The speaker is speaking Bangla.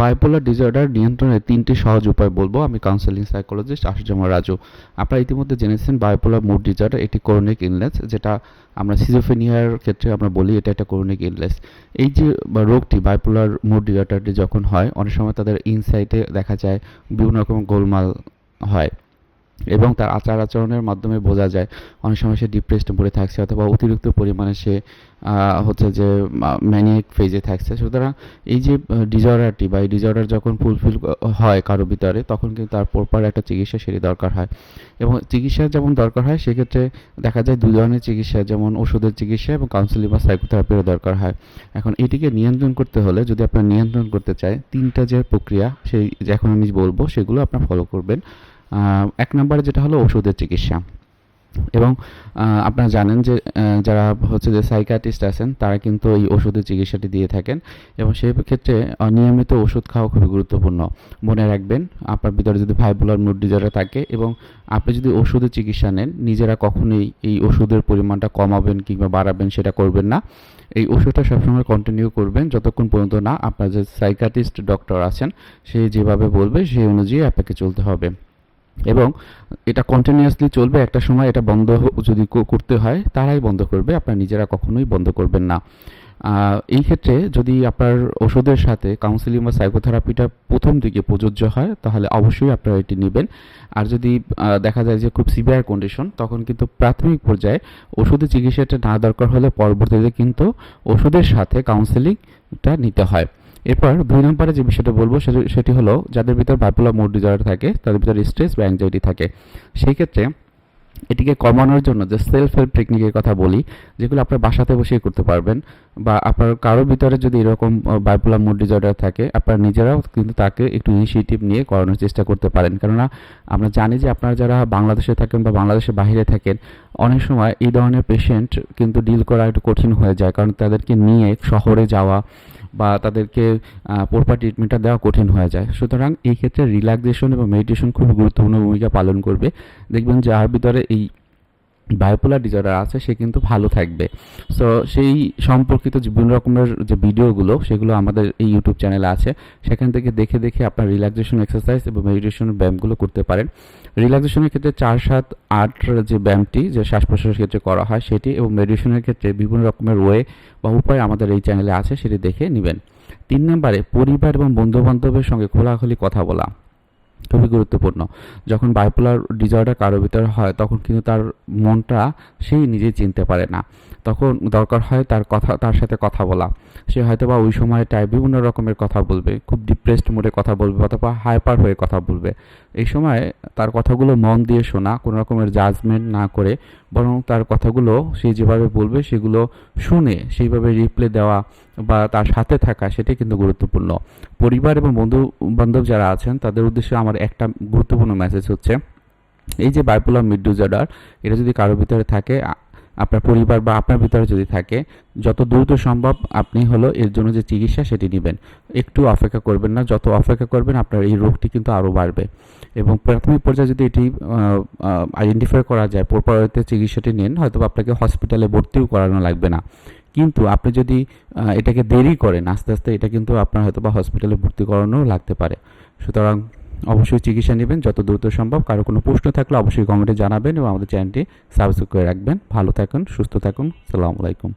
বায়োপোলার ডিসঅর্ডার নিয়ন্ত্রণের তিনটি সহজ উপায় বলব। আমি কাউন্সেলিং সাইকোলজিস্ট আশুজামা রাজু। আপনারা ইতিমধ্যে জেনেছেন বায়োপোলার মুড ডিসঅর্ডার একটি করোনিক ইনলেস যেটা আমরা সিজোফেনিয়ার ক্ষেত্রে আমরা বলি এটা একটা করোনিক ইলনেস এই যে রোগটি বায়োপোলার মুড ডিসঅর্ডারটি যখন হয়, অনেক সময় তাদের ইনসাইটে দেখা যায় বিভিন্ন রকম গোলমাল হয়। এবং তার আচার আচরণের মাধ্যমে বোঝা যায় অনেক সময় সে ডিপ্রেসড পড়ে থাকছে অথবা অতিরিক্ত পরিমাণে সে হচ্ছে যে ম্যানিক ফেজে থাকছে। সুতরাং এই যে ডিজর্ডারটি বা এই ডিজর্ডার যখন ফুলফিল হয় কারও ভিতরে, তখন কিন্তু তার প্রপার একটা চিকিৎসা সেটি দরকার হয়। এবং চিকিৎসা যেমন দরকার হয়, সেক্ষেত্রে দেখা যায় দু ধরনের চিকিৎসা, যেমন ওষুধের চিকিৎসা এবং কাউন্সিলিং বা সাইকোথেরাপিরও দরকার হয়। এখন এটিকে নিয়ন্ত্রণ করতে হলে যদি আপনার নিয়ন্ত্রণ করতে চায়, তিনটা যে প্রক্রিয়া, সেই এখন আমি বলব, সেগুলো আপনার ফলো করবেন। এক নম্বরে যেটা হলো ওষুধের চিকিৎসা। এবং আপনারা জানেন যে যারা হচ্ছে যে সাইকাটিস্ট আছেন, তারা কিন্তু এই ওষুধের চিকিৎসাটি দিয়ে থাকেন এবং সেই ক্ষেত্রে নিয়মিত ওষুধ খাওয়া খুবই গুরুত্বপূর্ণ। মনে রাখবেন, আপনার ভিতরে যদি ভাইবোলার মুড ডিজর্ডার থাকে এবং আপনি যদি ওষুধের চিকিৎসা নেন, নিজেরা কখনোই এই ওষুধের পরিমাণটা কমাবেন কিংবা বাড়াবেন সেটা করবেন না। এই ওষুধটা সবসময় কন্টিনিউ করবেন, যতক্ষণ পর্যন্ত না আপনার যে সাইকাটিস্ট ডক্টর আছেন, সে যেভাবে বলবে, সেই অনুযায়ী আপনাকে চলতে হবে। এবং এটা কন্টিনিউয়াসলি চলবে, একটা সময় এটা বন্ধ যদি করতে হয়, তারাই বন্ধ করবে, আপনার নিজেরা কখনোই বন্ধ করবেন না। এই ক্ষেত্রে যদি আপনার ওষুধের সাথে কাউন্সিলিং বা সাইকোথেরাপিটা প্রথম দিকে প্রযোজ্য হয়, তাহলে অবশ্যই আপনারা এটি নেবেন। আর যদি দেখা যায় যে খুব সিভিয়ার কন্ডিশন তখন কিন্তু প্রাথমিক পর্যায়ে ওষুধের চিকিৎসাটা না দরকার হলে পরবর্তীতে কিন্তু ওষুধের সাথে কাউন্সেলিংটা নিতে হয়। এরপর দুই নম্বরে যে বিষয়টা বলব, সেটি হলো যাদের ভিতর বাইপোলার মুড ডিজর্ডার থাকে, তাদের ভিতরে স্ট্রেস বা অ্যাংজাইটি থাকে। সেই ক্ষেত্রে এটিকে কমানোর জন্য যে সেলফ হেল্প টেকনিকের কথা বলি, যেগুলো আপনার বাসাতে বসেই করতে পারবেন বা আপনার কারোর ভিতরে যদি এরকম বাইপোলার মুড ডিজর্ডার থাকে, আপনারা নিজেরাও কিন্তু তাকে একটু ইনিশিয়েটিভ নিয়ে করানোর চেষ্টা করতে পারেন। কেননা আমরা জানি যে আপনারা যারা বাংলাদেশে থাকেন বা বাংলাদেশের বাহিরে থাকেন, অনেক সময় এই ধরনের পেশেন্ট কিন্তু ডিল করা একটু কঠিন হয়ে যায়, কারণ তাদেরকে নিয়ে শহরে যাওয়া বা তাদেরকে প্রপার ট্রিটমেন্টটা দেওয়া কঠিন হয়ে যায়। সুতরাং এই ক্ষেত্রে রিল্যাক্সেশন এবং মেডিটেশন খুব গুরুত্বপূর্ণ ভূমিকা পালন করবে। দেখবেন যার ভিতরে এই বায়োপোলার ডিজর্ডার আছে, সে কিন্তু ভালো থাকবে। সো সেই সম্পর্কিত বিভিন্ন রকমের যে ভিডিওগুলো, সেগুলো আমাদের এই ইউটিউব চ্যানেলে আছে। সেখান থেকে দেখে দেখে আপনার রিল্যাক্সেশন এক্সারসাইজ এবং মেডিটেশন ব্যায়ামগুলো করতে পারেন। রিল্যাক্সেশনের ক্ষেত্রে চার, সাত, আট যে ব্যায়ামটি, যে শ্বাস প্রশ্বাসের ক্ষেত্রে করা হয়, সেটি এবং মেডিটেশনের ক্ষেত্রে বিভিন্ন রকমের ওয়ে বা উপায় আমাদের এই চ্যানেলে আছে, সেটি দেখে নেবেন। তিন নম্বরে পরিবার এবং বন্ধুবান্ধবের সঙ্গে খোলাখুলি কথা বলা। খুবই গুরুত্বপূর্ণ। যখন বাইপোলার ডিজর্ডার কারও ভিতরে হয়, তখন কিন্তু তার মনটা সেই নিজেই চিনতে পারে না। তখন দরকার হয় তার কথা, তার সাথে কথা বলা। সে হয়তো বা ওই সময়টায় বিভিন্ন রকমের কথা বলবে, খুব ডিপ্রেসড মোডে কথা বলবে, অথবা হাইপার হয়ে কথা বলবে। এই সময় তার কথাগুলো মন দিয়ে শোনা, কোনো রকমের জাজমেন্ট না করে, বরং তার কথাগুলো সে যেভাবে বলবে, সেগুলো শুনে, সেইভাবে রিপ্লে দেওয়া বা তার সাথে থাকা, সেটাই কিন্তু গুরুত্বপূর্ণ। পরিবার এবং বন্ধু বান্ধব যারা আছেন, তাদের উদ্দেশ্যে আমার একটা গুরুত্বপূর্ণ মেসেজ হচ্ছে, এই যে বাইপোলার মিড ডিজর্ডার এটা যদি কারোর ভিতরে থাকে আপনার পরিবার বা আপনার ভিতরে যদি থাকে, যত দ্রুত সম্ভব আপনি হলো এর জন্য যে চিকিৎসা সেটি নেবেন। একটু অপেক্ষা করবেন না, যত অপেক্ষা করবেন আপনার এই রোগটি কিন্তু আরও বাড়বে। এবং প্রাথমিক পর্যায়ে যদি এটি আইডেন্টিফাই করা যায় পরবর্তীতে চিকিৎসাটি নেন হয়তো আপনাকে হসপিটালে ভর্তিও করানো লাগবে না। কিন্তু আপনি যদি এটাকে দেরি করেন, আস্তে আস্তে এটা কিন্তু আপনার হয়তো বা হসপিটালে ভর্তি করানোও লাগতে পারে। সুতরাং অবশ্যই চিকিৎসা নেবেন, যত দ্রুত সম্ভব। কারও কোনো প্রশ্ন থাকলে অবশ্যই কমেন্টে জানাবেন এবং আমাদের চ্যানেলটি সাবস্ক্রাইব করে রাখবেন। ভালো থাকুন, সুস্থ থাকুন। সালামু আলাইকুম।